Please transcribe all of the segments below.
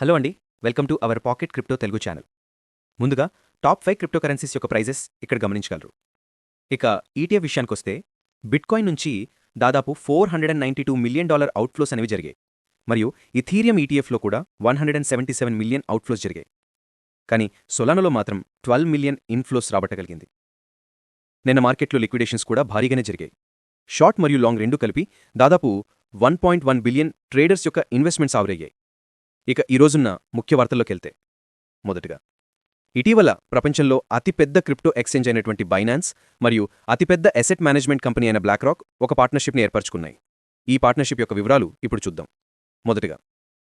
Hello అండి welcome to our pocket crypto Telugu channel. ముందుగా top five crypto currencies యొక్క prices ఇక్కడ గమనించగలరు. ఇక ఈటీఎఫ్ విషయానికొస్తే బిట్కాయిన్ నుంచి దాదాపు four hundred and ninety two million dollar outflows అనేవి జరిగాయి. మరియు ఇథీరియం ఈటీఎఫ్లో కూడా one hundred and seventy seven million outflows జరిగాయి. కానీ సొలానోలో మాత్రం ట్వెల్వ్ మిలియన్ ఇన్ఫ్లోస్ రాబట్టగలిగింది. నిన్న మార్కెట్లో లిక్విడేషన్స్ కూడా భారీగానే జరిగాయి. షార్ట్ మరియు లాంగ్ రెండు కలిపి దాదాపు one point one billion traders యొక్క ఇన్వెస్ట్మెంట్స్ ఆవిరయ్యాయి. ఇక ఈ రోజున్న ముఖ్య వార్తల్లోకెళ్తే. మొదటగా ఇటీవల ప్రపంచంలో అతిపెద్ద క్రిప్టో ఎక్స్చేంజ్ అయినటువంటి బైనాన్స్ మరియు అతిపెద్ద అసెట్ మేనేజ్మెంట్ కంపెనీ అయిన బ్లాక్రాక్ ఒక పార్ట్నర్షిప్ని ఏర్పరచుకున్నాయి. ఈ పార్ట్నర్షిప్ యొక్క వివరాలు ఇప్పుడు చూద్దాం. మొదటగా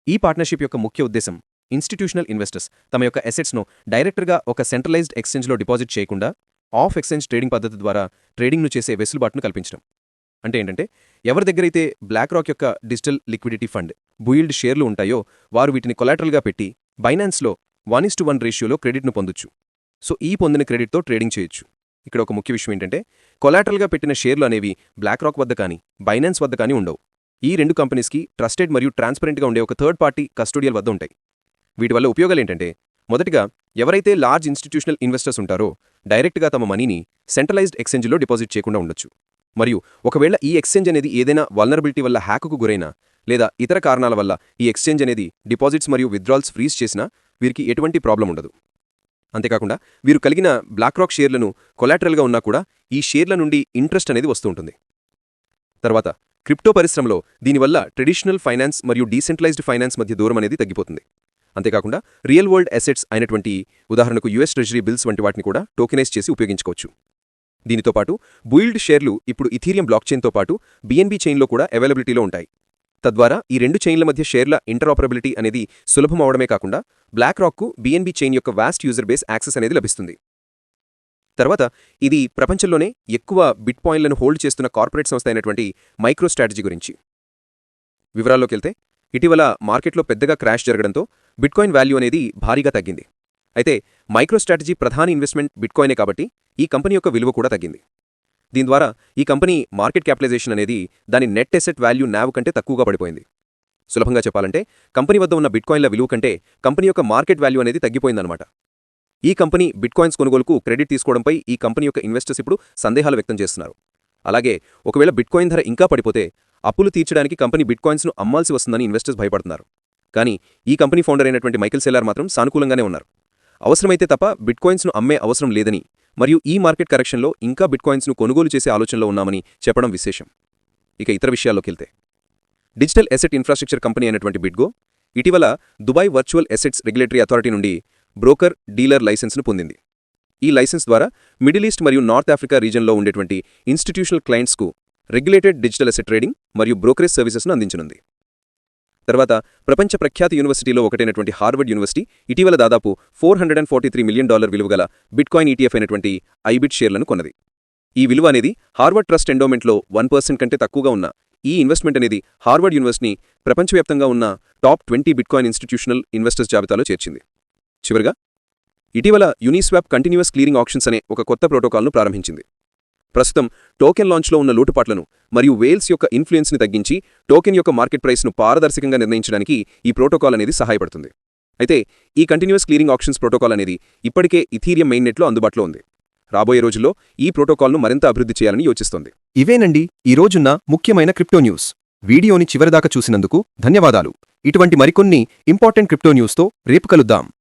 ఈ పార్ట్నర్షిప్ యొక్క ముఖ్య ఉద్దేశం ఇన్స్టిట్యూషనల్ ఇన్వెస్టర్స్ తమ యొక్క అసెట్స్ను డైరెక్టర్గా ఒక సెంట్రలైజ్డ్ ఎక్స్చేంజ్లో డిపాజిట్ చేయకుండా ఆఫ్ ఎక్స్చేంజ్ ట్రేడింగ్ పద్ధతి ద్వారా ట్రేడింగ్ను చేసే వెసులుబాటును కల్పించడం. అంటే ఏంటంటే ఎవరి దగ్గరైతే బ్లాక్ రాక్ యొక్క డిజిటల్ లిక్విడిటీ ఫండ్ బుయిల్డ్ షేర్లు ఉంటాయో వారు వీటిని కొలాటరల్గా పెట్టి బైనాన్స్లో వన్ ఇస్ టు వన్ రేషియోలో క్రెడిట్ను పొందొచ్చు. సో ఈ పొందిన క్రెడిట్తో ట్రేడింగ్ చేయొచ్చు. ఇక్కడ ఒక ముఖ్య విషయం ఏంటంటే కొలాటరల్గా పెట్టిన షేర్లు అనేవి బ్లాక్ రాక్ వద్ద కానీ బైనాన్స్ వద్ద కానీ ఉండవు. ఈ రెండు కంపెనీస్కి ట్రస్టెడ్ మరియు ట్రాన్స్పరెంట్గా ఉండే ఒక థర్డ్ పార్టీ కస్టోడియల్ వద్ద ఉంటాయి. వీటి వల్ల ఉపయోగాలు ఏంటంటే మొదటిగా ఎవరైతే లార్జ్ ఇన్స్టిట్యూషనల్ ఇన్వెస్టర్స్ ఉంటారో డైరెక్ట్గా తమ మనీని సెంట్రలైజ్డ్ ఎక్స్చేంజ్లో డిపాజిట్ చేయకుండా ఉండొచ్చు. మరియు ఒకవేళ ఈ ఎక్స్చేంజ్ అనేది ఏదైనా వల్నరబిలిటీ వల్ల హ్యాకుకు గురైనా లేదా ఇతర కారణాల వల్ల ఈ ఎక్స్చేంజ్ అనేది డిపాజిట్స్ మరియు విత్డ్రాల్స్ ఫ్రీజ్ చేసినా వీరికి ఎటువంటి ప్రాబ్లం ఉండదు. అంతేకాకుండా వీరు కలిగిన బ్లాక్రాక్ షేర్లను కొలాటరల్గా ఉన్నా కూడా ఈ షేర్ల నుండి ఇంట్రెస్ట్ అనేది వస్తూ ఉంటుంది. తర్వాత క్రిప్టో పరిశ్రమలో దీనివల్ల ట్రెడిషనల్ ఫైనాన్స్ మరియు డీసెంట్రలైజ్డ్ ఫైనాన్స్ మధ్య దూరం అనేది తగ్గిపోతుంది. అంతేకాకుండా రియల్ వరల్డ్ అసెట్స్ అయినటువంటి ఉదాహరణకు యుఎస్ ట్రెజరీ బిల్స్ వంటి వాటిని కూడా టోకెనైజ్ చేసి ఉపయోగించుకోవచ్చు. దీనితో పాటు బుయిల్డ్ షేర్లు ఇప్పుడు ఇథీరియం బ్లాక్ చైన్తో పాటు బిఎన్బి చైన్లో కూడా అవైలబిలిటీలో ఉంటాయి. తద్వారా ఈ రెండు చైన్ల మధ్య షేర్ల ఇంటరాపరబిలిటీ అనేది సులభం అవడమే కాకుండా బ్లాక్ రాక్కు బీఎన్బీ చైన్ యొక్క వాస్ట్ యూజర్ బేస్ యాక్సెస్ అనేది లభిస్తుంది. తర్వాత ఇది ప్రపంచంలోనే ఎక్కువ బిట్ పాయింట్లను హోల్డ్ చేస్తున్న కార్పొరేట్ సంస్థ అయినటువంటి మైక్రో స్ట్రాటజీ గురించి వివరాల్లోకెళ్తే ఇటీవల మార్కెట్లో పెద్దగా క్రాష్ జరగడంతో బిట్కాయిన్ వాల్యూ అనేది భారీగా తగ్గింది. అయితే మైక్రోస్ట్రాటజీ ప్రధాన ఇన్వెస్ట్మెంట్ బిట్కాయినే కాబట్టి ఈ కంపెనీ యొక్క విలువ కూడా తగ్గింది. దీని ద్వారా ఈ కంపెనీ మార్కెట్ క్యాపిటలైజేషన్ అనేది దాని నెట్ ఎసెట్ వాల్యూ నావ్ కంటే తక్కువగా పడిపోయింది. సులభంగా చెప్పాలంటే కంపెనీ వద్ద ఉన్న బిట్కాయిన్ల విలువ కంటే కంపెనీ యొక్క మార్కెట్ వాల్యూ అనేది తగ్గిపోయిందనమాట ఈ కంపెనీ బిట్కాయిన్స్ కొనుగోలుకు క్రెడిట్ తీసుకోవడంపై ఈ కంపెనీ యొక్క ఇన్వెస్టర్స్ ఇప్పుడు సందేహాలు వ్యక్తం చేస్తున్నారు. అలాగే ఒకవేళ బిట్కాయిన్ ధర ఇంకా పడిపోతే అప్పులు తీర్చడానికి కంపెనీ బిట్కాయిన్స్ను అమ్మాల్సి వస్తుందని ఇన్వెస్టర్స్ భయపడుతున్నారు. కానీ ఈ కంపెనీ ఫౌండర్ అయినటువంటి మైకిల్ సెల్లార్ మాత్రం సానుకూలంగానే ఉన్నారు. అవసరమైతే తప్ప బిట్కాయిన్స్ను అమ్మే అవసరం లేదని మరియు ఈ మార్కెట్ కరెక్షన్లో ఇంకా బిట్కాయిన్స్ను కొనుగోలు చేసే ఆలోచనలో ఉన్నామని చెప్పడం విశేషం. ఇక ఇతర విషయాల్లోకెళ్తే డిజిటల్ ఎసెట్ ఇన్ఫ్రాస్ట్రక్చర్ కంపెనీ అయినటువంటి బిడ్గో ఇటీవల Dubai virtual assets regulatory authority నుండి బ్రోకర్ డీలర్ లైసెన్స్ను పొందింది. ఈ లైసెన్స్ ద్వారా మిడిల్ ఈస్ట్ మరియు నార్త్ ఆఫ్రికా రీజన్లో ఉండేటువంటి ఇన్స్టిట్యూషనల్ క్లయింట్స్కు రెగ్యులేటెడ్ డిజిటల్ ఎసెట్ ట్రేడింగ్ మరియు బ్రోకరేజ్ సర్వీసెస్ను అందించనుంది. తర్వాత ప్రపంచ ప్రఖ్యాత యూనివర్సిటీలో ఒకటైనటువంటి హార్వర్డ్ యూనివర్సిటీ ఇటీవల దాదాపు four hundred and forty three million dollar విలువగల బిట్కాయిన్ ఈటీఎఫ్ అయినటువంటి ఐబిట్ షేర్లను కొన్నది. ఈ విలువ అనేది హార్వర్డ్ ట్రస్ట్ ఎండోమెంట్లో వన్ పర్సెంట్ కంటే తక్కువగా ఉన్న ఈ ఇన్వెస్ట్మెంట్ అనేది హార్వర్డ్ యూనివర్సిటీని ప్రపంచవ్యాప్తంగా ఉన్న top twenty bitcoin institutional investors జాబితాలో చేర్చింది. చివరిగా ఇటీవల యూనిస్వాప్ కంటిన్యూస్ క్లీరింగ్ ఆప్షన్స్ అనే ఒక కొత్త ప్రోటోకాల్ను ప్రారంభించింది. ప్రస్తుతం టోకెన్ లాంచ్లో ఉన్న లోటుపాట్లను మరియు వేల్స్ యొక్క ఇన్ఫ్లుయెన్స్ని తగ్గించి టోకెన్ యొక్క మార్కెట్ ప్రైస్ను పారదర్శకంగా నిర్ణయించడానికి ఈ ప్రోటోకాల్ అనేది సహాయపడుతుంది. అయితే ఈ కంటిన్యూస్ క్లీరింగ్ ఆప్షన్స్ ప్రోటోకాల్ అనేది ఇప్పటికే ఇథీరియం మెయిన్నెట్లో అందుబాటులో ఉంది. రాబోయే రోజుల్లో ఈ ప్రోటోకాల్ను మరింత అభివృద్ధి చేయాలని యోచిస్తోంది. ఇవేనండి ఈ రోజున్న ముఖ్యమైన క్రిప్టో న్యూస్. వీడియోని చివరిదాకా చూసినందుకు ధన్యవాదాలు. ఇటువంటి మరికొన్ని ఇంపార్టెంట్ క్రిప్టో న్యూస్తో రేపు కలుద్దాం.